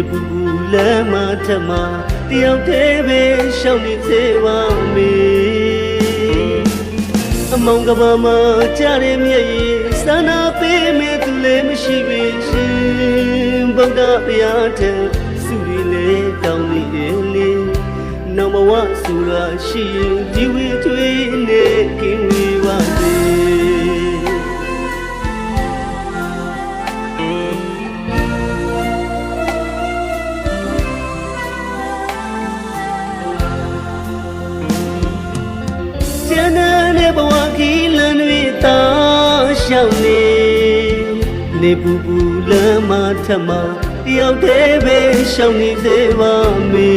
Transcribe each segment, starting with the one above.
နေပူပူလမ်းမထမတယောက်တည်းပဲရှောင်းနေသေးပါမေအမောင်ကဘာမှာကြားရမြည့်ရင်စာနာပေးမဲ့သူလည်းမရှိပဲရှင်ဗုဒ္ဓဘုရားထံစုရီလေတောင်းနေတယ်လေနောင်ဘဝဆိုတာရှိရင်ဒီဝေထွေးနဲ့ကင်းဝေး ကျန်တဲ့ဘဝခီးလန်းတွေတာရှောင်းနေနေပူပူလမ်းမထမတယောက်တည်းပဲရှောင်းနေသေးပါမေ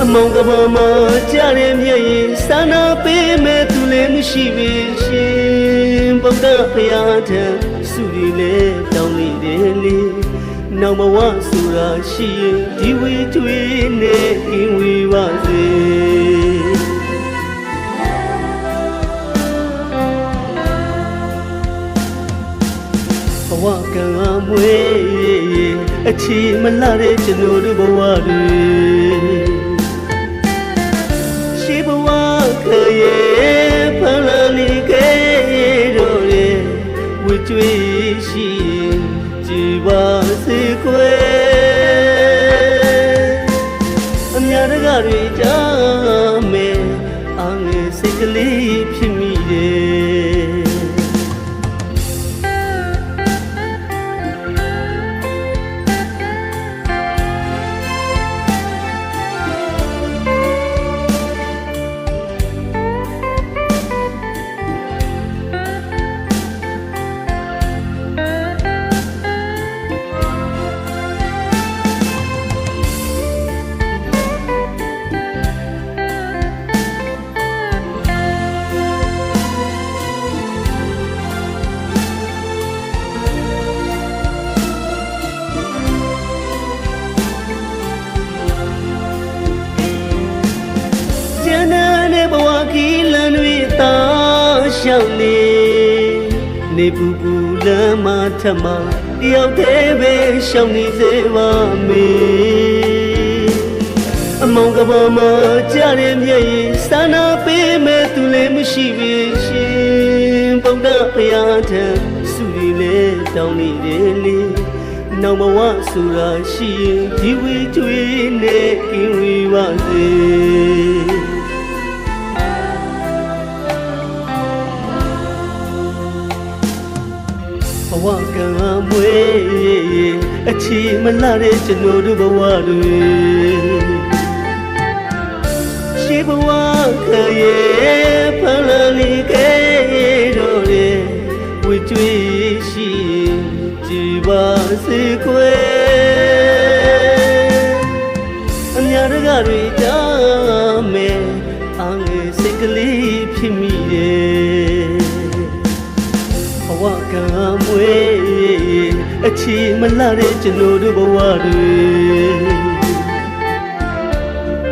အမောင်ကဘာမကြားရမြည့်ရင်စာနာပေးမဲ့သူလည်းမရှိပဲရှင်ဗုဒ္ဓဘုရားထံစုရီလေတောင်းနေတယ်လေနောက်ဘဝဆိုတာရှိရင်ဒီဝေထွေးနဲ့အင်းဝေပါစေ ဝကံအမွေအချီမလာတဲ့ကျွန်တော်တို့ဘဝတွေရှိဘဝခရဲ့ဖလာနေခဲ့တော့ရဲ့ဝကြွေးရှိကြည်ပါစေခွေအများတကားတွေကြားမယ် ရှောင်းနေနေပူပူလမ်းမထမတယောက်တည်းပဲရှောင်းနေသေးပါမေအမောင်ကဘာမကြားရမြည့်ရင်စာနာပေးမဲ့သူလည်းမရှိပဲရှင်ဗုဒ္ဓဘုရားထံစုရီလေတောင်းနေတယ်လေနောက်ဘဝဆိုတာရှိရင်ဒီဝေကျွေးနဲ့ကင်းဝေးပါစေ ဝကံအမွေအချီမလာတဲ့ကျွန်တော်တို့ဘဝတွေရှိဘဝခရဲ့ဖလာနေခဲ့တော့လေဝကြွေးရှိကြည်ပါစေခွေအများတကားတွေကြားမယ်အငယ်စိတ်ကလေးဖြစ်မိတယ်ဘဝကံ မွေအချီမလာတဲ့ကျွန်တော်တို့ဘဝတွေ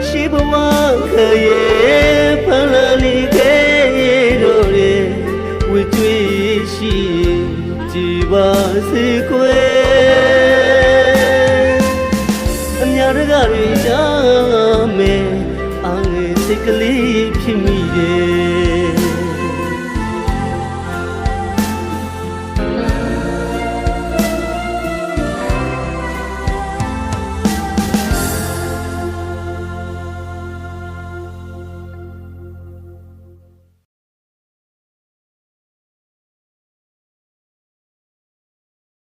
ရှိဘဝခရဲ့ဖလာနေခဲ့တော့လေဝကြွေးရှိကြည်ပါစေခွေအများတကားတွေကြားမယ်အငယ်စိတ်ကလေးဖြစ်မိတယ်